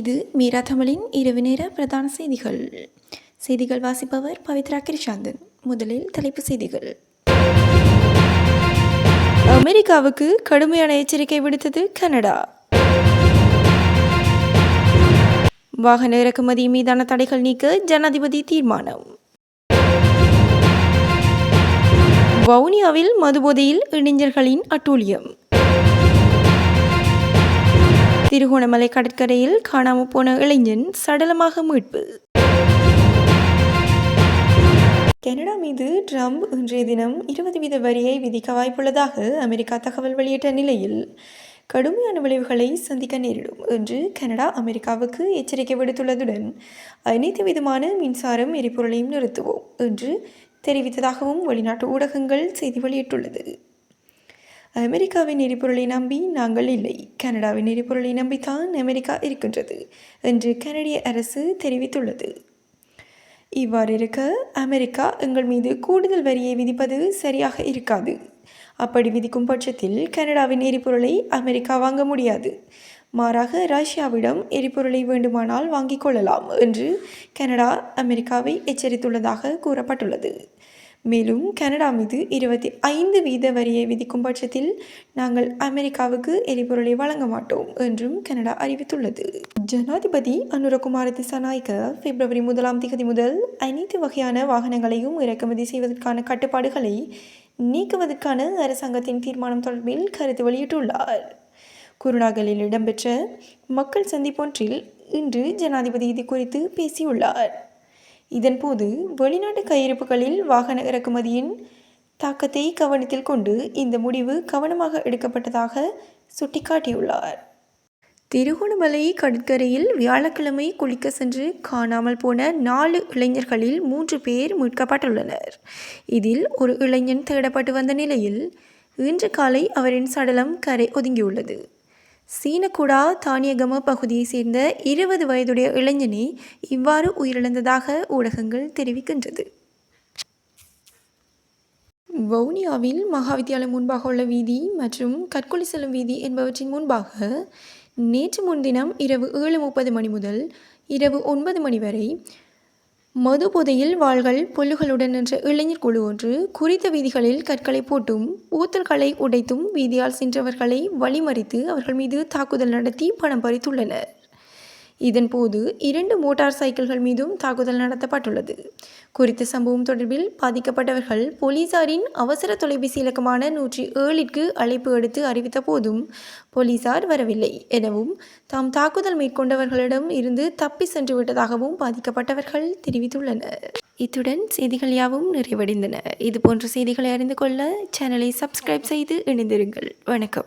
இது மீரா தமிழின் இரவு நேர பிரதான செய்திகள். செய்திகள் வாசிப்பவர் பவித்ரா கிருஷாந்தன். முதலில் தலைப்பு செய்திகள். அமெரிக்காவுக்கு கடுமையான எச்சரிக்கை விடுத்தது கனடா. வாகன இறக்குமதி மீதான தடைகள் நீக்க ஜனாதிபதி தீர்மானம். வவுனியாவில் மதுபோதையில் இளைஞர்களின் அட்டூழியம். திருகோணமலை கடற்கரையில் காணாமல் போன இளைஞன் சடலமாக மீட்பு. கனடா மீது ட்ரம்ப் இன்றைய தினம் இருபது வீத வரியை விதிக்க வாய்ப்புள்ளதாக அமெரிக்கா தகவல் வெளியிட்ட நிலையில் கடுமையான விளைவுகளை சந்திக்க நேரிடும் என்று கனடா அமெரிக்காவுக்கு எச்சரிக்கை விடுத்துள்ளதுடன் அனைத்து விதமான மின்சாரம் எரிபொருளையும் நிறுத்துவோம் என்று தெரிவித்ததாகவும் வெளிநாட்டு ஊடகங்கள் செய்தி வெளியிட்டுள்ளது. அமெரிக்காவின் எரிபொருளை நம்பி நாங்கள் இல்லை. கனடாவின் எரிபொருளை நம்பித்தான் அமெரிக்கா இருக்கின்றது என்று கனடிய அரசு தெரிவித்துள்ளது. இவ்வாறு இருக்க அமெரிக்கா எங்கள் மீது கூடுதல் வரியை விதிப்பது சரியாக இருக்காது. அப்படி விதிக்கும் பட்சத்தில் கனடாவின் எரிபொருளை அமெரிக்கா வாங்க முடியாது. மாறாக ரஷ்யாவிடம் எரிபொருளை வேண்டுமானால் வாங்கிக் கொள்ளலாம் என்று கனடா அமெரிக்காவை எச்சரித்துள்ளதாக கூறப்பட்டுள்ளது. மேலும் கனடா மீது இருபத்தி ஐந்து வீத வரியை விதிக்கும் பட்சத்தில் நாங்கள் அமெரிக்காவுக்கு எரிபொருளை வழங்க மாட்டோம் என்றும் கனடா அறிவித்துள்ளது. ஜனாதிபதி அனுரகுமார திசாநாயக்க பிப்ரவரி முதலாம் திகதி முதல் அனைத்து வகையான வாகனங்களையும் இறக்குமதி செய்வதற்கான கட்டுப்பாடுகளை நீக்குவதற்கான அரசாங்கத்தின் தீர்மானம் தொடர்பில் கருத்து வெளியிட்டுள்ளார். குருணாகலில் இடம்பெற்ற மக்கள் சந்திப்பொன்றில் இன்று ஜனாதிபதி இது குறித்து பேசியுள்ளார். இதன்போது வெளிநாட்டு கையிருப்புகளில் வாகன இறக்குமதியின் தாக்கத்தை கவனத்தில் கொண்டு இந்த முடிவு கவனமாக எடுக்கப்பட்டதாக சுட்டிக்காட்டியுள்ளார். திருகோணமலை கடற்கரையில் வியாழக்கிழமை குளிக்க சென்று காணாமல் போன நாலு இளைஞர்களில் மூன்று பேர் மீட்கப்பட்டுள்ளனர். இதில் ஒரு இளைஞன் தேடப்பட்டு வந்த நிலையில் இன்று காலை அவரின் சடலம் கரை ஒதுங்கியுள்ளது. சீனக்குடா தானியகம பகுதியைச் சேர்ந்த இருபது வயதுடைய இளைஞனே இவ்வாறு உயிரிழந்ததாக ஊடகங்கள் தெரிவிக்கின்றது. வவுனியாவில் மகாவித்தியாலயம் முன்பாக உள்ள வீதி மற்றும் கற்கொலை செல்லும் வீதி என்பவற்றின் முன்பாக நேற்று முன்தினம் இரவு ஏழு முப்பது மணி முதல் இரவு ஒன்பது மணி வரை மதுபுதையில் வாள்கள் புல்லுகளுடன் நின்ற இளைஞர் குழு ஒன்று குறித்த வீதிகளில் கற்களை போட்டும் ஊத்தல்களை உடைத்தும் வீதியால் சென்றவர்களை வழிமறித்து அவர்கள் மீது தாக்குதல் நடத்தி பணம் பறித்துள்ளனர். இதன்போது இரண்டு மோட்டார் சைக்கிள்கள் மீதும் தாக்குதல் நடத்தப்பட்டுள்ளது. குறித்த சம்பவம் தொடர்பில் பாதிக்கப்பட்டவர்கள் போலீசாரின் அவசர தொலைபேசி இலக்கமான நூற்றி ஏழிற்கு அழைப்பு எடுத்து அறிவித்த போதும் போலீசார் வரவில்லை. எனவும் தாம் தாக்குதல் மேற்கொண்டவர்களிடம் இருந்து தப்பி சென்று விட்டதாகவும் பாதிக்கப்பட்டவர்கள் தெரிவித்துள்ளனர். இத்துடன் செய்திகள் யாவும் நிறைவடைந்தன. இதுபோன்ற செய்திகளை அறிந்து கொள்ள சேனலை சப்ஸ்கிரைப் செய்து இணைந்திருங்கள். வணக்கம்.